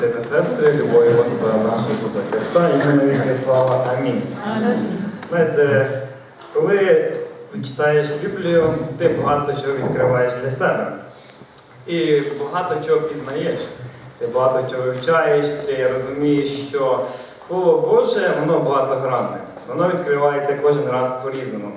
Та сестри, любові Господа нашого Ісуса Христа, іменно віки слава. Амінь. Знаєте, коли читаєш Біблію, ти багато чого відкриваєш для себе. І багато чого пізнаєш. Ти багато чого вивчаєш, ти розумієш, що Слово Боже, воно багатогранне. Воно відкривається кожен раз по-різному.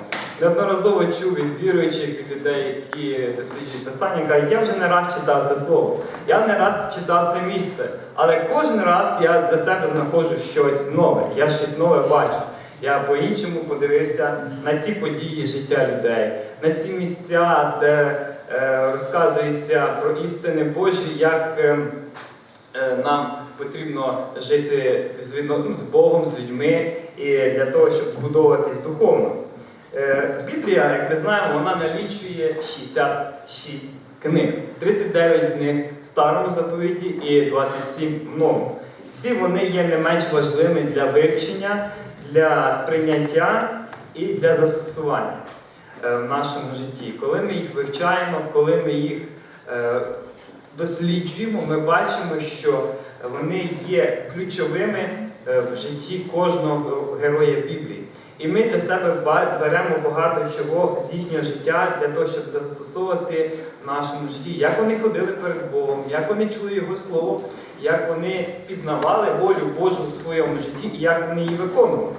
Неодноразово чув від віруючих, від людей, які досліджують писання, кажуть, я вже не раз читав це слово, я не раз читав це місце, але кожен раз я для себе знаходжу щось нове, я щось нове бачу. Я по-іншому подивився на ці події життя людей, на ці місця, де е, розказується про істини Божі, як е, е, нам потрібно жити з, з Богом, з людьми і для того, щоб збудовуватись духовно. Е, Біблія, як ми знаємо, вона налічує 66 книг. 39 з них в старому заповіті і 27 в новому. Всі вони є не менш важливими для вивчення, для сприйняття і для застосування е, в нашому житті. Коли ми їх вивчаємо, коли ми їх е, досліджуємо, ми бачимо, що вони є ключовими е, в житті кожного героя Біблії. І ми для себе беремо багато чого з їхнього життя для того, щоб застосовувати в нашому житті. Як вони ходили перед Богом, як вони чули Його Слово, як вони пізнавали волю Божу в своєму житті і як вони її виконували.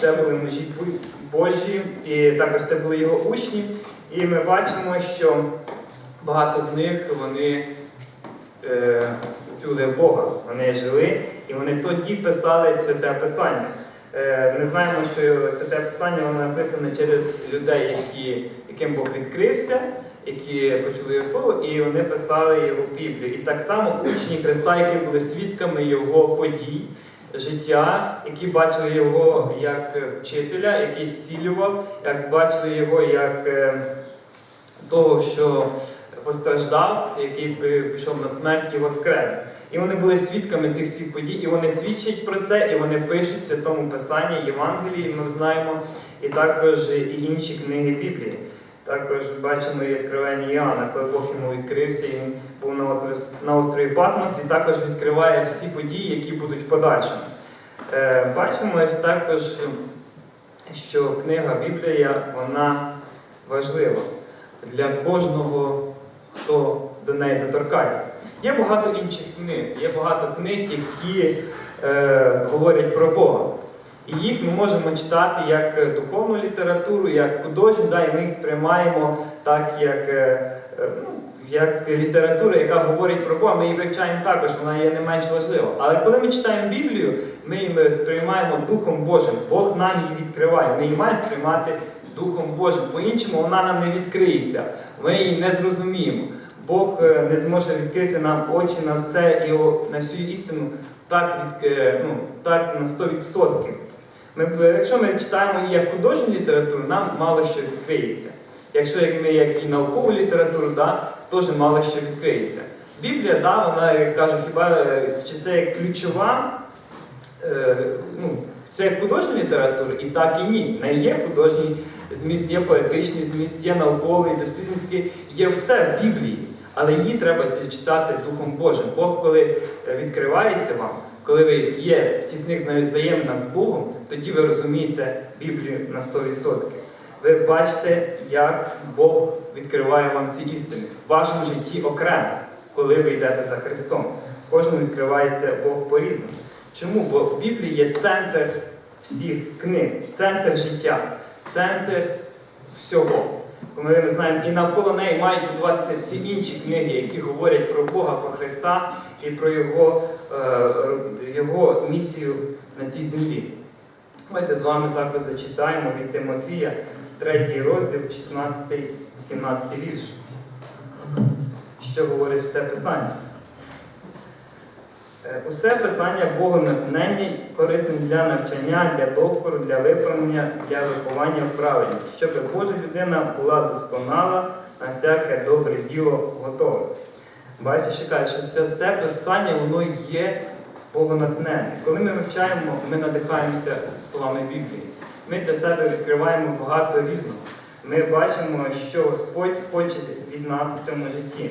Це були мужі Божі, і також це були його учні. І ми бачимо, що багато з них вони е, чули Бога, вони жили, і вони тоді писали святе писання. Е, Ми знаємо, що святе писання воно написане через людей, які, яким Бог відкрився, які почули його слово, і вони писали його в Біблію. І так само учні Христа, які були свідками його подій, життя, які бачили його як вчителя, який зцілював, як бачили його як е, того, що постраждав, який пішов на смерть і воскрес. І вони були свідками цих всіх подій, і вони свідчать про це, і вони пишуть в святому Писанні Євангелії, ми знаємо, і також і інші книги Біблії. Також бачимо і відкривання Іоанна, коли Бог йому відкрився, він був на остров- на острові Патмос, і також відкриває всі події, які будуть в подальшому. Е, Бачимо також, що книга Біблія вона важлива для кожного, хто до неї доторкається. Є багато інших книг, є багато книг, які е, говорять про Бога. І їх ми можемо читати як духовну літературу, як художню, да, і ми їх сприймаємо так, як, е, е, ну, як література, яка говорить про Бога. Ми її вивчаємо також, вона є не менш важлива. Але коли ми читаємо Біблію, ми її сприймаємо Духом Божим. Бог нам її відкриває. Ми її маємо сприймати Духом Божим. По-іншому вона нам не відкриється. Ми її не зрозуміємо. Бог е, не зможе відкрити нам очі на все і на всю істину так, від, е, ну, так на 100%. Ми, якщо ми читаємо її як художню літературу, нам мало що відкриється. Якщо як ми як і наукову літературу, да, теж мало що відкриється. Біблія, да, вона, як кажу, хіба е, чи це як ключова, е, ну, це як художня література, і так і ні. В неї є художній зміст, є поетичний зміст, є науковий, дослідницький, є все в Біблії. Але її треба читати Духом Божим. Бог, коли е, відкривається вам, коли ви є в тісних взаєминах з Богом, тоді ви розумієте Біблію на 100%. Ви бачите, як Бог відкриває вам ці істини в вашому житті окремо, коли ви йдете за Христом. Кожному відкривається Бог по-різному. Чому? Бо в Біблії є центр всіх книг, центр життя, центр всього. Ми знаємо, і навколо неї мають будуватися всі інші книги, які говорять про Бога, про Христа і про Його, е, його місію на цій землі. Давайте з вами також зачитаємо від Тимофія, 3 розділ, 16-17 вірш. Що говорить те писання? Е, Усе писання Богу натхнення корисне для навчання, для докору, для виправлення, для виховання в праведності, щоб Божа людина була досконала, на всяке добре діло готова. Бачите, що каже, що це те писання, воно є богонатхненне. Коли ми вивчаємо, ми надихаємося словами Біблії. Ми для себе відкриваємо багато різного. Ми бачимо, що Господь хоче від нас в цьому житті.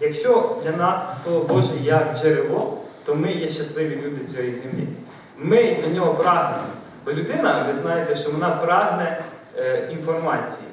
Якщо для нас Слово Боже як джерело, то ми є щасливі люди цієї землі. Ми до нього прагнемо. Бо людина, ви знаєте, що вона прагне е, інформації.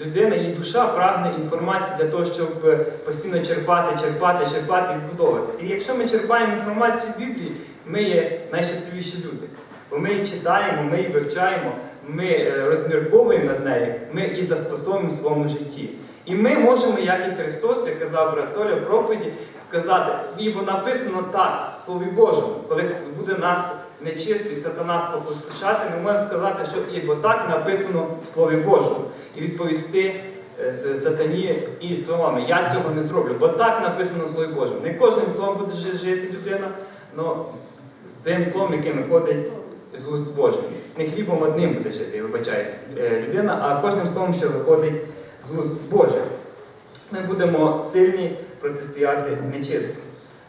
Людина, її душа прагне інформації для того, щоб постійно черпати, черпати, черпати і збудовуватися. І якщо ми черпаємо інформацію в Біблії, ми є найщасливіші люди. Бо ми її читаємо, ми її вивчаємо, ми е, розмірковуємо над нею, ми її застосовуємо в своєму житті. І ми можемо, як і Христос, як казав брат Толя в проповіді, сказати, бо написано так, в Слові Божому, коли буде нас нечистий сатана спокушати, ми можемо сказати, що і так написано в Слові Божому. І відповісти е, сатані і словами, я цього не зроблю, бо так написано в Слові Божому. Не кожним словом буде жити людина, але тим словом, яким виходить з уст Божих. Не хлібом одним буде жити, вибачаюсь, е, людина, а кожним словом, що виходить з уст Божих. Ми будемо сильні протистояти нечистому.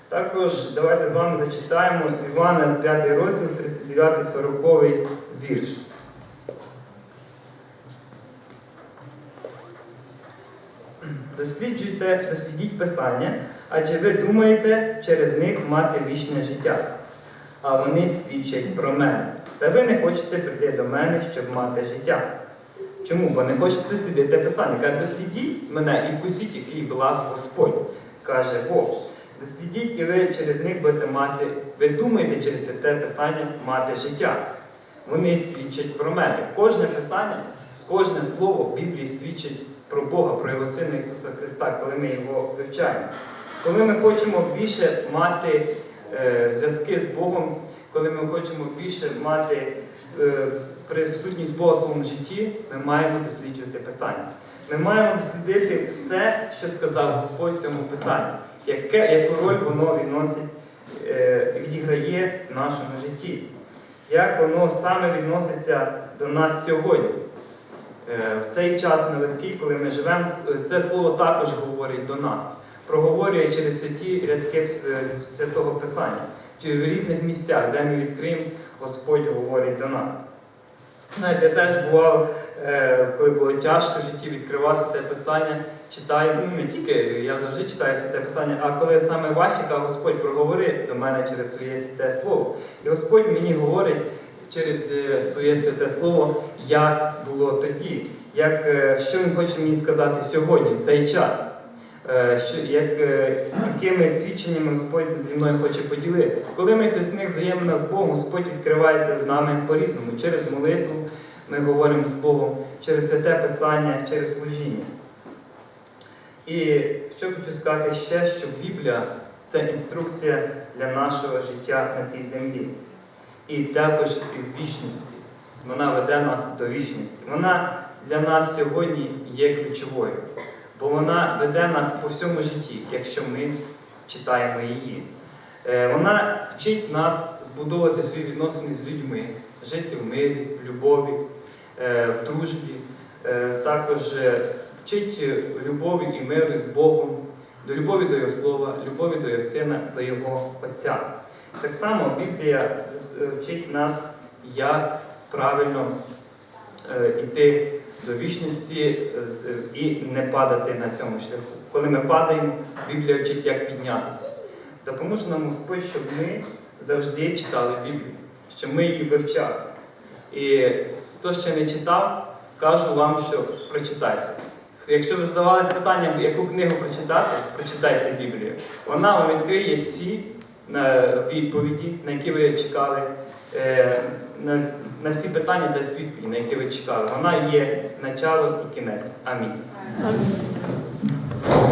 Також давайте з вами зачитаємо Івана 5 розділ, 39-40 вірш. Досліджуйте, дослідіть Писання, адже ви думаєте через них мати вічне життя, а вони свідчать про мене. Та ви не хочете прийти до мене, щоб мати життя. Чому? Бо не хочете дослідити Писання. Каже, дослідіть мене і вкусіть, який благ Господь, каже Бог. Дослідіть, і ви через них будете мати, ви думаєте через святе Писання мати життя. Вони свідчать про мене. Кожне Писання, кожне слово в Біблії свідчить про Бога, про Його Сина Ісуса Христа, коли ми його вивчаємо. Коли ми хочемо більше мати е, зв'язки з Богом, коли ми хочемо більше мати е, присутність Бога в своєму житті, ми маємо досліджувати Писання. Ми маємо дослідити все, що сказав Господь в цьому Писанні, яке, яку роль воно відносить, е, відіграє в нашому житті, як воно саме відноситься до нас сьогодні. Е, В цей час нелегкий, коли ми живемо, е, це слово також говорить до нас, проговорює через святі рядки святого Писання, чи в різних місцях, де ми відкриємо, Господь говорить до нас. Знаєте, я теж бував, е, коли було тяжко в житті, відкривав святе Писання, читаю, ну не тільки я завжди читаю святе Писання, а коли саме важче, каже, Господь проговорить до мене через своє святе слово. І Господь мені говорить через е, своє святе слово, як було тоді, як, е, що Він хоче мені сказати сьогодні, в цей час. Е, як, е, якими свідченнями Господь зі мною хоче поділитися. Коли ми з них взаємно з Богом, Господь відкривається з нами по-різному, через молитву ми говоримо з Богом, через святе Писання, через служіння. І що хочу сказати ще, що Біблія це інструкція для нашого життя на цій землі. І також і в вічності. Вона веде нас до вічності. Вона для нас сьогодні є ключовою, бо вона веде нас по всьому житті, якщо ми читаємо її. Е, Вона вчить нас збудовувати свої відносини з людьми, жити в мирі, в любові, е, в дружбі. Е, Також вчить любові і миру з Богом, до любові до Його Слова, любові до Його Сина, до Його Отця. Так само Біблія вчить нас, як правильно йти до вічності е, і не падати на цьому шляху. Коли ми падаємо, Біблія вчить, як піднятися. Допоможе нам Господь, щоб ми завжди читали Біблію, щоб ми її вивчали. І хто ще не читав, кажу вам, що прочитайте. Якщо ви задавалися питанням, яку книгу прочитати, прочитайте Біблію. Вона вам відкриє всі е, відповіді, на які ви чекали, на, на всі питання дасть відповіді, на які ви чекали. Вона є начало і кінець. Амінь. Амінь.